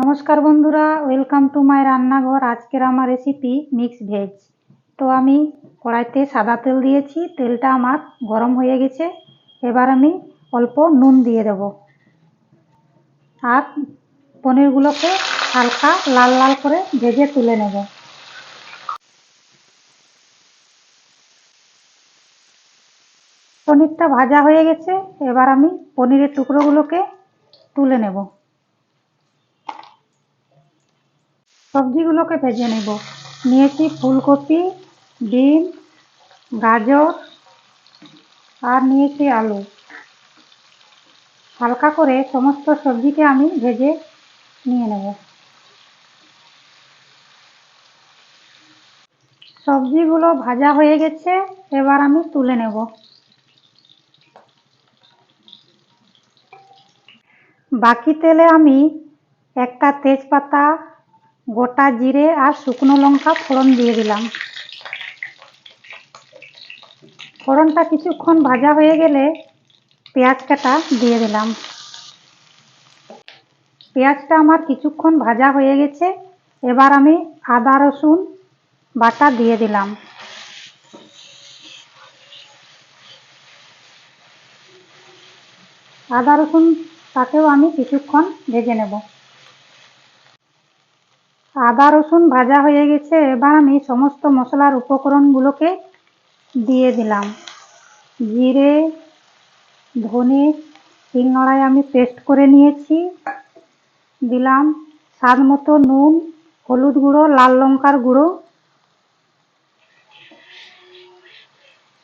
নমস্কার বন্ধুরা welcome to my রান্নাঘর। আজকের আমার রেসিপি মিক্স ভেজ তো আমি কড়াইতে সাদা তেল দিয়েছি, তেলটা আমার গরম হয়ে গেছে। এবার আমি অল্প নুন দিয়ে দেব। আর পনিরগুলোকে হালকা লাল লাল করে ভেজে তুলে নেব। পনিরটা ভাজা হয়ে গেছে, এবার আমি পনিরের টুকরোগুলোকে তুলে নেব। সবজিগুলোকে ভেজে নেব। নিয়েছি ফুলকপি, ডিম, গাজর আর নিয়েছি আলু। হালকা করে সমস্ত সবজিকে আমি ভেজে নিয়ে নেব। সবজিগুলো ভাজা হয়ে গেছে, এবার আমি তুলে নেব। বাকি তেলে আমি একটা তেজপাতা গোটা জিরে আর শুকনো লঙ্কা ফোড়ন দিয়ে দিলাম। ফোড়নটা কিছুক্ষণ ভাজা হয়ে গেলে পেঁয়াজ কাটা দিয়ে দিলাম। পেঁয়াজটা আমার কিছুক্ষণ ভাজা হয়ে গেছে, এবার আমি আদা, রসুন বাটা দিয়ে দিলাম। আদা রসুন তাকেও আমি কিছুক্ষণ ভেজে নেব। আদা রসুন ভাজা হয়ে গেছে, এবার আমি সমস্ত মশলার উপকরণগুলোকে দিয়ে দিলাম। জিরে, ধনে শিলনোড়ায় আমি পেস্ট করে নিয়েছি। দিলাম স্বাদ মতো নুন, হলুদ গুঁড়ো, লাল লঙ্কার গুঁড়ো।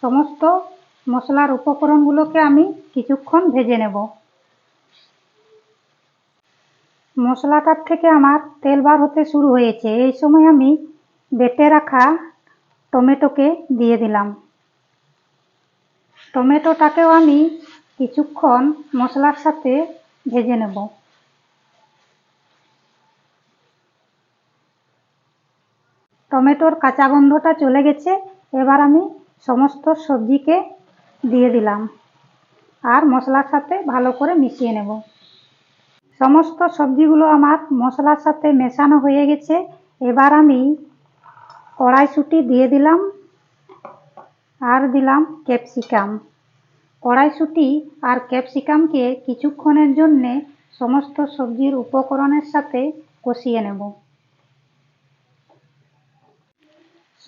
সমস্ত মশলার উপকরণগুলোকে আমি কিছুক্ষণ ভেজে নেব। মশলাটার থেকে আমার তেল বার হতে শুরু হয়েছে। এই সময় আমি বেটে রাখা টমেটোকে দিয়ে দিলাম। টমেটোটাকেও আমি কিছুক্ষণ মশলার সাথে ভেজে নেব। টমেটোর কাঁচা গন্ধটা চলে গেছে। এবার আমি সমস্ত সবজিকে দিয়ে দিলাম। আর মশলার সাথে ভালো করে মিশিয়ে নেব। সমস্ত সবজিগুলো আমার মশলার সাথে মেশানো হয়ে গেছে। এবার আমি কড়াইশুঁটি দিয়ে দিলাম আর দিলাম ক্যাপসিকাম। কড়াইশুঁটি আর ক্যাপসিকামকে কিছুক্ষণের জন্যে সমস্ত সবজির উপকরণের সাথে কষিয়ে নেব।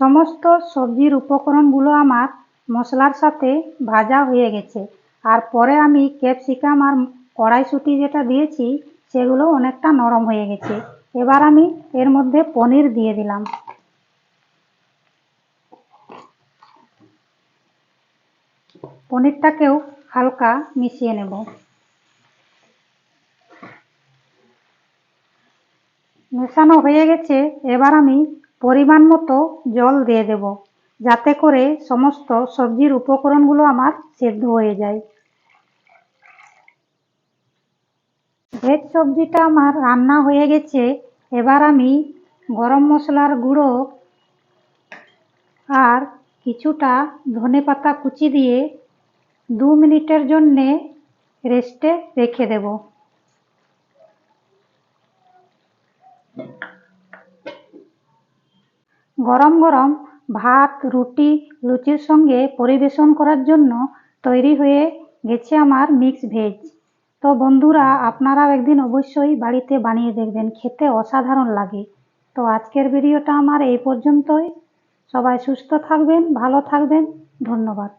সমস্ত সবজির উপকরণগুলো আমার মশলার সাথে ভাজা হয়ে গেছে। আর পরে আমি ক্যাপসিকাম আর কড়াইশুঁটি যেটা দিয়েছি, সেগুলো অনেকটা নরম হয়ে গেছে। এবার আমি এর মধ্যে পনির দিয়ে দিলাম। পনিরটাকেও হালকা মিশিয়ে নেব। মেশানো হয়ে গেছে, এবার আমি পরিমাণ মতো জল দিয়ে দেব, যাতে করে সমস্ত সবজির উপকরণগুলো আমার সেদ্ধ হয়ে যায়। ভেজ সবজিটা আমার রান্না হয়ে গেছে। এবার আমি গরম মশলার গুঁড়ো আর কিছুটা ধনে পাতা কুচি দিয়ে দু মিনিটের জন্যে রেস্টে রেখে দেব। গরম গরম ভাত, রুটি, লুচির সঙ্গে পরিবেশন করার জন্য তৈরি হয়ে গেছে আমার মিক্স ভেজ। তো বন্ধুরা, আপনারাও একদিন অবশ্যই বাড়িতে বানিয়ে দেখবেন, খেতে অসাধারণ লাগে। তো আজকের ভিডিওটা আমার এই পর্যন্তই। সবাই সুস্থ থাকবেন, ভালো থাকবেন, ধন্যবাদ।